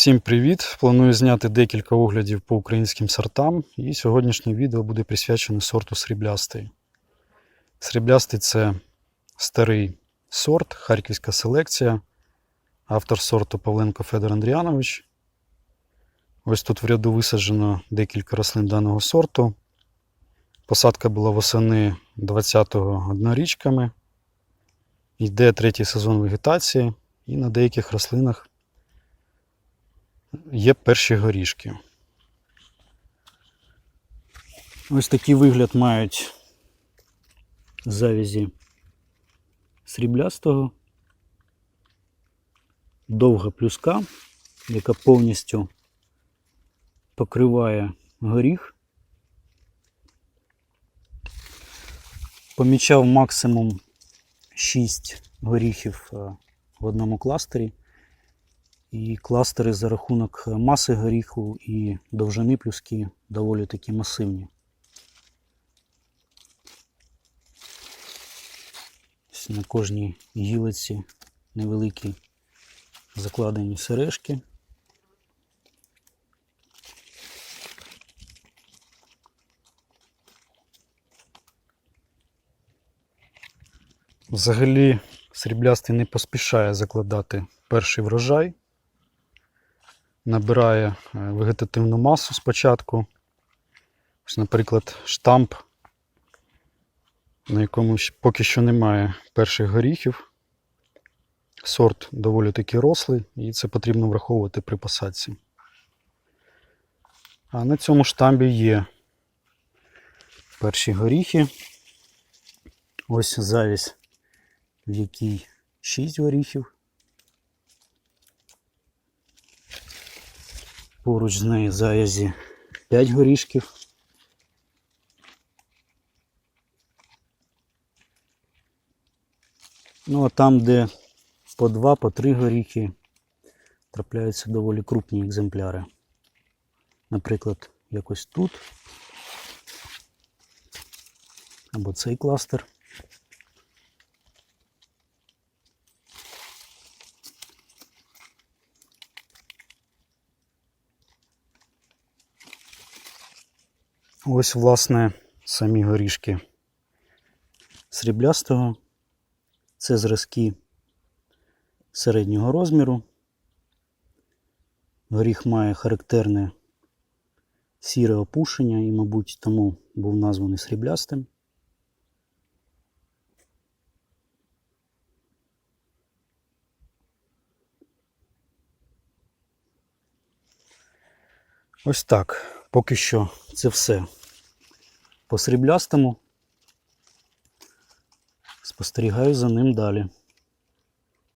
Всім привіт! Планую зняти декілька оглядів по українським сортам, і сьогоднішнє відео буде присвячене сорту сріблястий. Сріблястий це старий сорт, харківська селекція, автор сорту Павленко Федор Андріанович. Ось тут в ряду висаджено декілька рослин даного сорту. Посадка була восени 20-го однорічками. Йде третій сезон вегетації, і на деяких рослинах є перші горішки. Ось такий вигляд мають завязі сріблястого, довга плюска, яка повністю покриває горіх. Помічав максимум 6 горіхів е, в одному кластері. І кластери за рахунок маси горіху і довжини плюски доволі такі масивні. Ось На кожній гілиці невеликі закладені сережки. Взагалі сріблястий не поспішає закладати перший врожай набирає е, вегетативну масу спочатку. Ось, наприклад, штамп, на якому поки що немає перших горіхів. Сорт доволі таки рослий, і це потрібно враховувати при посадці. А на цьому штамбі є перші горіхи. Ось завість, в якій 6 горіхів. Поруч з нею заязі 5 горішків. Ну, а там, де по 2, по 3 горіхи, трапляються доволі крупні екземпляри. Наприклад, якось тут. Або цей кластер. Ось, власне, самі горішки сріблястого. Це зразки середнього розміру. Горіх має характерне сіре опушення і, мабуть, тому був названий сріблястим. Ось так. Поки що це все по сріблястому. Спостерігаю за ним далі.